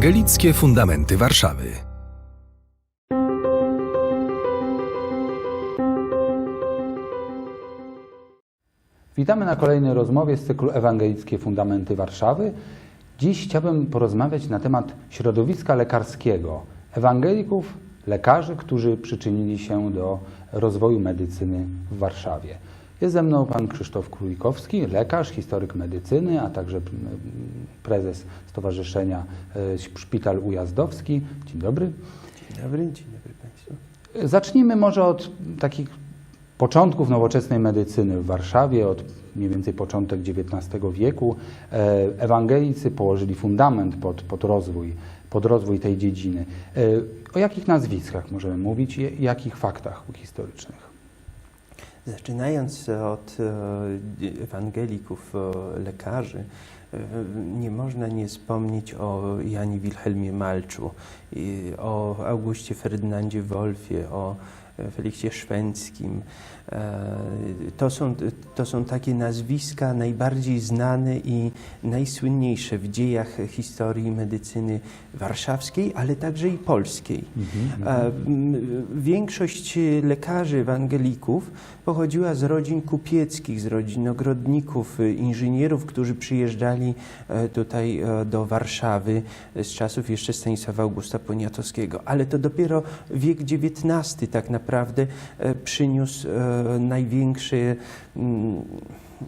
Ewangelickie Fundamenty Warszawy. Witamy na kolejnej rozmowie z cyklu Ewangelickie Fundamenty Warszawy. Dziś chciałbym porozmawiać na temat środowiska lekarskiego, ewangelików, lekarzy, którzy przyczynili się do rozwoju medycyny w Warszawie. Jest ze mną pan Krzysztof Królikowski, lekarz, historyk medycyny, a także mm, prezes Stowarzyszenia e, Szpital Ujazdowski. Dzień dobry. Dzień dobry, dzień dobry Państwu. Zacznijmy może od takich początków nowoczesnej medycyny w Warszawie, od mniej więcej początek XIX wieku. E, Ewangelicy położyli fundament pod, pod, rozwój, pod rozwój tej dziedziny. E, O jakich nazwiskach możemy mówić i jakich faktach historycznych? Zaczynając od e, ewangelików, e, lekarzy, e, nie można nie wspomnieć o Janie Wilhelmie Malczu, o Augustie Ferdynandzie Wolfie, o Feliksie Szwęckim. E, To są, to są takie nazwiska najbardziej znane i najsłynniejsze w dziejach historii medycyny warszawskiej, ale także i polskiej. A, m, Większość lekarzy ewangelików pochodziła z rodzin kupieckich, z rodzin ogrodników, inżynierów, którzy przyjeżdżali e, tutaj e, do Warszawy z czasów jeszcze Stanisława Augusta Poniatowskiego. Ale to dopiero wiek XIX tak naprawdę e, przyniósł e, największy mm,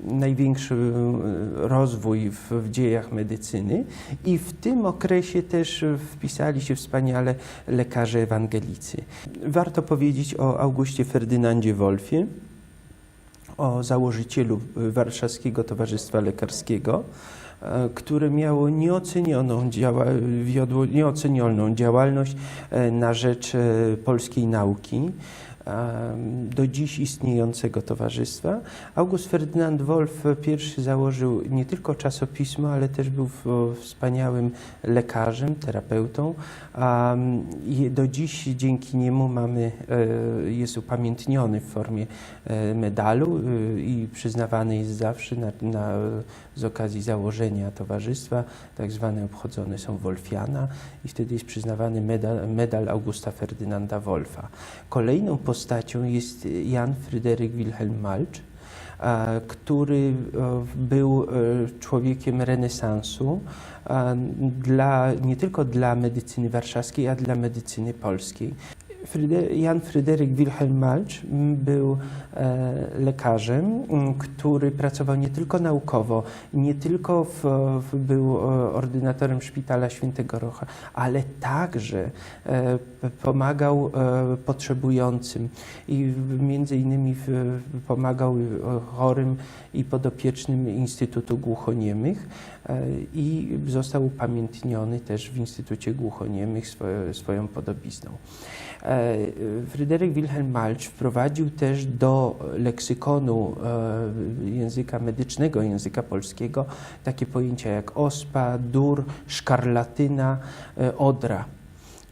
największy e, rozwój w, w dziejach medycyny i w tym okresie też wpisali się wspaniale lekarze ewangelicy. Warto powiedzieć o Augustie Ferdynandzie Wolfie, o założycielu Warszawskiego Towarzystwa Lekarskiego, które miało nieocenioną, działa, wiodło nieocenioną działalność e, na rzecz e, polskiej nauki do dziś istniejącego towarzystwa. August Ferdynand Wolf pierwszy założył nie tylko czasopismo, ale też był wspaniałym lekarzem, terapeutą. Do dziś dzięki niemu mamy, e, jest upamiętniony w formie e, medalu e, i przyznawany jest zawsze na, na, z okazji założenia towarzystwa. Tak zwane obchodzone są Wolfiana i wtedy jest przyznawany medal, medal Augusta Ferdynanda Wolfa. Kolejną postacią jest Jan Fryderyk Wilhelm Malcz, a, który e, był e, człowiekiem renesansu dla, nie tylko dla medycyny warszawskiej, a dla medycyny polskiej. Jan Fryderyk Wilhelm Malcz m, był e, lekarzem, m, który pracował nie tylko naukowo, nie tylko w, w, był e, ordynatorem szpitala Świętego Rocha, ale także e, pomagał potrzebującym. I między innymi pomagał chorym i podopiecznym Instytutu Głuchoniemych i został upamiętniony też w Instytucie Głuchoniemych swoją podobizną. E, Fryderyk Wilhelm Malcz wprowadził też do leksykonu e, języka medycznego, języka polskiego, takie pojęcia jak ospa, dur, szkarlatyna, e, odra.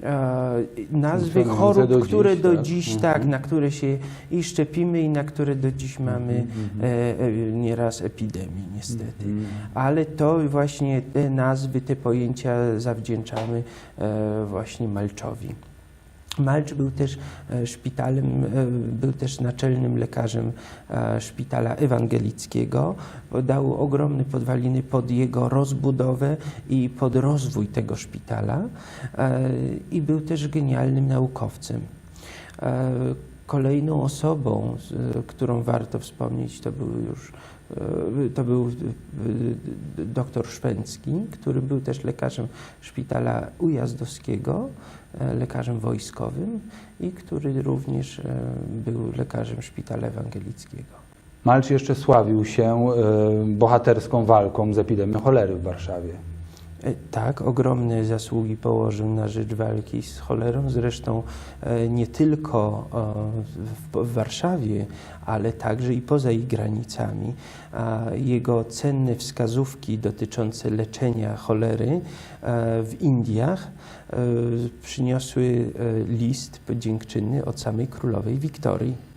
E, Nazwy chorób, do które dziś, do tak? dziś, Mhm. tak, na które się i szczepimy, i na które do dziś mamy Mhm, e, e, nieraz epidemii, niestety. Mhm. Ale to właśnie te nazwy, te pojęcia zawdzięczamy e, właśnie Malczowi. Malcz był też e, szpitalem, e, był też naczelnym lekarzem e, szpitala ewangelickiego. Dał ogromne podwaliny pod jego rozbudowę i pod rozwój tego szpitala i był też genialnym naukowcem. Kolejną osobą, którą warto wspomnieć, to był już e, to był e, doktor Szwęcki, który był też lekarzem szpitala ujazdowskiego, e, lekarzem wojskowym i który również był lekarzem szpitala ewangelickiego. Malcz jeszcze sławił się bohaterską walką z epidemią cholery w Warszawie. E, Tak, ogromne zasługi położył na rzecz walki z cholerą, zresztą e, nie tylko e, w, Warszawie, ale także i poza jej granicami. Jego cenne wskazówki dotyczące leczenia cholery w Indiach przyniosły list dziękczynny od samej królowej Wiktorii.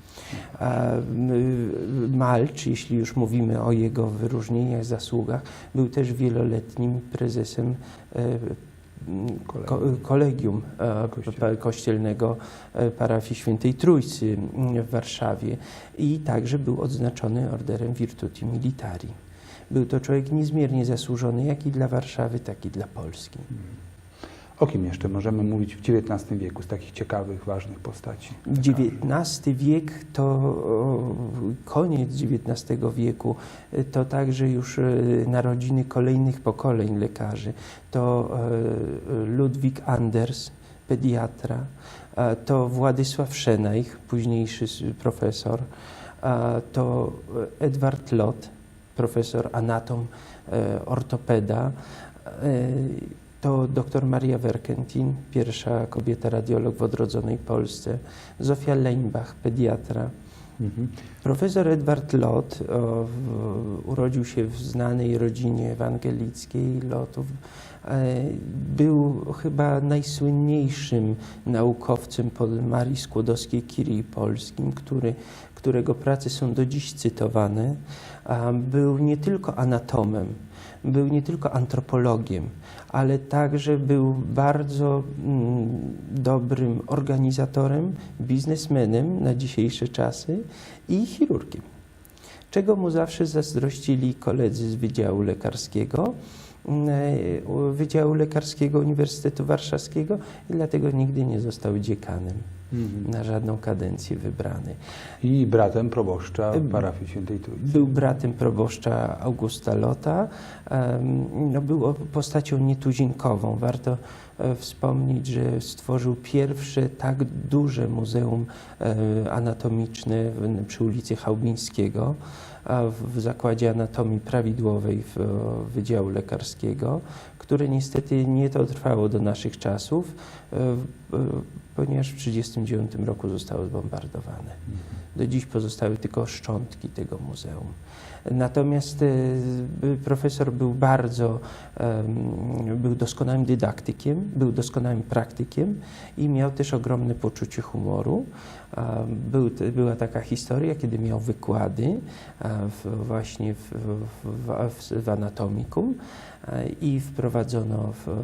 M, Malcz, jeśli już mówimy o jego wyróżnieniach, zasługach, był też wieloletnim prezesem e, ko, kolegium e, kościelnego e, parafii Świętej Trójcy w Warszawie i także był odznaczony orderem Virtuti Militari. Był to człowiek niezmiernie zasłużony jak i dla Warszawy, tak i dla Polski. O kim jeszcze możemy mówić w XIX wieku z takich ciekawych, ważnych postaci? XIX wiek to koniec XIX wieku, to także już e, narodziny kolejnych pokoleń lekarzy. To e, Ludwik Anders, pediatra, e, to Władysław Szenajch, późniejszy profesor, to Edward Lot, profesor anatom, ortopeda, to dr Maria Werkentin, pierwsza kobieta radiolog w odrodzonej Polsce, Zofia Leinbach, pediatra. Mhm. Profesor Edward Lot o, w, urodził się w znanej rodzinie ewangelickiej Lotów. E, Był chyba najsłynniejszym naukowcem Marii Skłodowskiej-Curie polskim, który, którego prace są do dziś cytowane. Był nie tylko anatomem, był nie tylko antropologiem, ale także był bardzo mm, dobrym organizatorem, biznesmenem na dzisiejsze czasy i chirurgiem. Czego mu zawsze zazdrościli koledzy z Wydziału Lekarskiego, Wydziału Lekarskiego Uniwersytetu Warszawskiego i dlatego nigdy nie został dziekanem Mhm. na żadną kadencję wybrany. I bratem proboszcza Em, parafii Świętej Trójcy. Był bratem proboszcza Augusta Lota. No, był postacią nietuzinkową. Warto e, wspomnieć, że stworzył pierwsze tak duże muzeum e, anatomiczne przy ulicy Chałbińskiego, a w Zakładzie Anatomii Prawidłowej w, Wydziału Lekarskiego, które niestety nie dotrwało do naszych czasów, e, e, ponieważ w 1939 roku zostało zbombardowane. Do dziś pozostały tylko szczątki tego muzeum. Natomiast e, profesor był bardzo, był doskonałym dydaktykiem, był doskonałym praktykiem i miał też ogromne poczucie humoru. Był, była taka historia, kiedy miał wykłady w, właśnie w, w, w, anatomikum a, i wprowadzono w, em,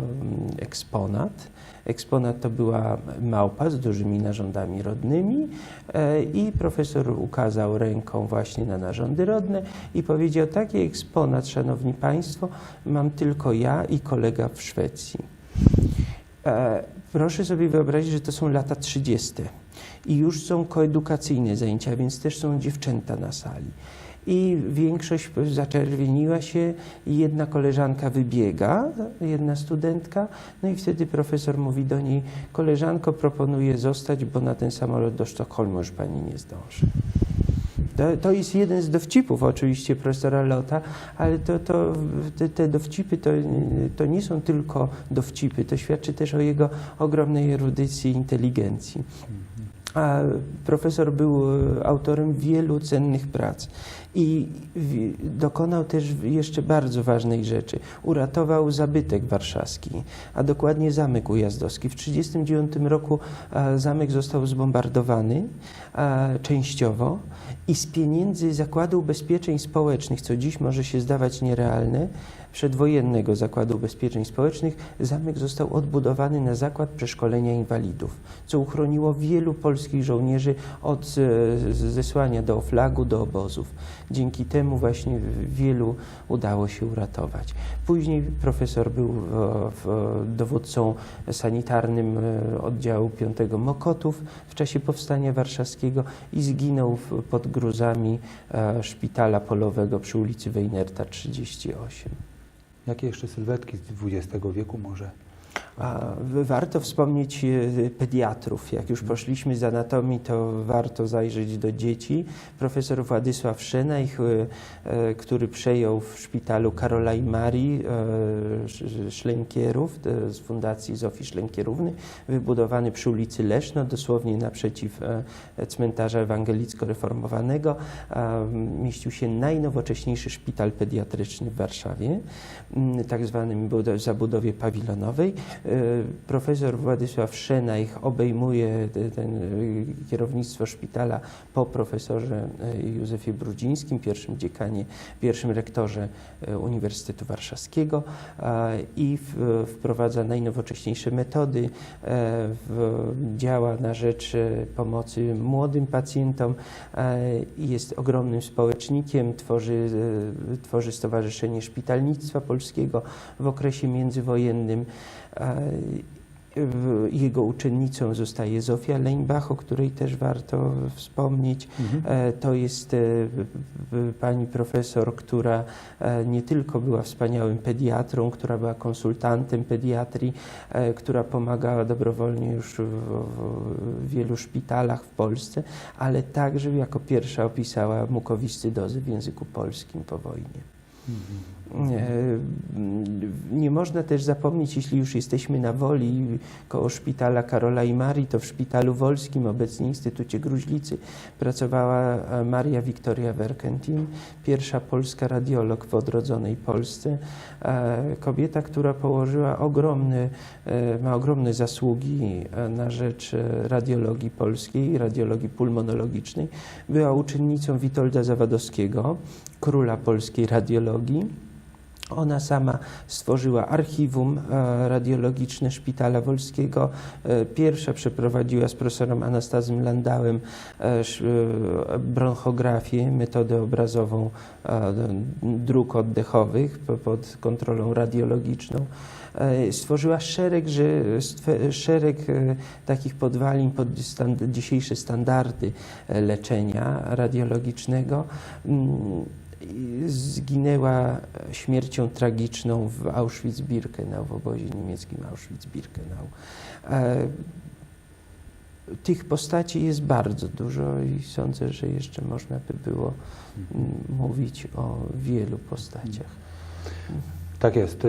eksponat. Eksponat to była małpa z dużymi narządami rodnymi e, i profesor ukazał ręką właśnie na narządy rodne i powiedział, taki eksponat, szanowni państwo, mam tylko ja i kolega w Szwecji. E, Proszę sobie wyobrazić, że to są lata 30. i już są koedukacyjne zajęcia, więc też są dziewczęta na sali. I większość zaczerwieniła się i jedna koleżanka wybiega, jedna studentka, no i wtedy profesor mówi do niej, koleżanko proponuję zostać, bo na ten samolot do Sztokholmu już pani nie zdąży. To, to jest jeden z dowcipów oczywiście profesora Lota, ale to, to, te, te dowcipy to, to nie są tylko dowcipy, to świadczy też o jego ogromnej erudycji i inteligencji. A profesor był autorem wielu cennych prac i dokonał też jeszcze bardzo ważnej rzeczy. Uratował zabytek warszawski, a dokładnie Zamek Ujazdowski. W 1939 roku a, zamek został zbombardowany a, częściowo i z pieniędzy Zakładu Ubezpieczeń Społecznych, co dziś może się zdawać nierealne, przedwojennego Zakładu Ubezpieczeń Społecznych, zamek został odbudowany na zakład przeszkolenia inwalidów, co uchroniło wielu polskich żołnierzy od e, zesłania do oflagu, do obozów. Dzięki temu właśnie wielu udało się uratować. Później profesor był dowódcą sanitarnym e, oddziału 5 Mokotów w czasie Powstania Warszawskiego i zginął pod gruzami e, szpitala polowego przy ulicy Wejnerta 38. Jakie jeszcze sylwetki z XX wieku może? Warto wspomnieć e, pediatrów. Jak już poszliśmy z anatomii, to warto zajrzeć do dzieci. Profesor Władysław Szenajch, e, e, który przejął w szpitalu Karola i Marii Sz- Szlenkierów z Fundacji Zofii Szlenkierówny, wybudowany przy ulicy Leszno, dosłownie naprzeciw cmentarza ewangelicko-reformowanego, mieścił się najnowocześniejszy szpital pediatryczny w Warszawie, tak zwanym budo- zabudowie pawilonowej. Profesor Władysław Szenajch obejmuje te- ten, y, kierownictwo szpitala po profesorze y, Józefie Brudzińskim, pierwszym dziekanie, pierwszym rektorze y, Uniwersytetu Warszawskiego i wprowadza najnowocześniejsze metody, e, działa na rzecz e, pomocy młodym pacjentom i jest ogromnym społecznikiem, tworzy, e, tworzy Stowarzyszenie Szpitalnictwa Polskiego w okresie międzywojennym. W- Jego uczennicą zostaje Zofia Leinbach, o której też warto wspomnieć. E, To jest e, pani profesor, która e, nie tylko była wspaniałym pediatrą, która była konsultantem pediatrii, która pomagała dobrowolnie już w, wielu szpitalach w Polsce, ale także jako pierwsza opisała mukowiscydozę w języku polskim po wojnie. E, Nie można też zapomnieć, jeśli już jesteśmy na woli koło szpitala Karola i Marii, to w szpitalu wolskim, obecnie Instytucie Gruźlicy, pracowała e, Maria Wiktoria Werkentin, pierwsza polska radiolog w odrodzonej Polsce. E, Kobieta, która położyła ogromne, e, ma ogromne zasługi e, na rzecz e, radiologii polskiej, radiologii pulmonologicznej. Była uczennicą Witolda Zawadowskiego, króla polskiej radiologii. Ona sama stworzyła archiwum e, radiologiczne Szpitala Wolskiego. E, Pierwsza przeprowadziła z profesorem Anastazym Landałem e, bronchografię, metodę obrazową dróg oddechowych po- pod kontrolą radiologiczną. Stworzyła szereg, że, szereg takich podwalin pod dzisiejsze standardy leczenia radiologicznego. Zginęła śmiercią tragiczną w Auschwitz-Birkenau, w obozie niemieckim Auschwitz-Birkenau. E, Tych postaci jest bardzo dużo i sądzę, że jeszcze można by było mówić o wielu postaciach. Tak jest.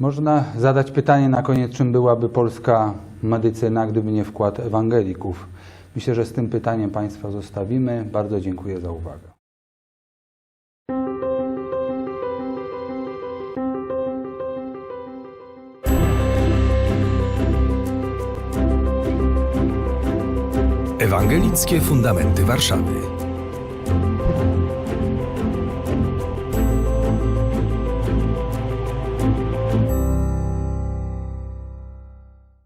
Można zadać pytanie na koniec, czym byłaby polska medycyna, gdyby nie wkład ewangelików. Myślę, że z tym pytaniem Państwa zostawimy. Bardzo dziękuję za uwagę. Ewangelickie Fundamenty Warszawy.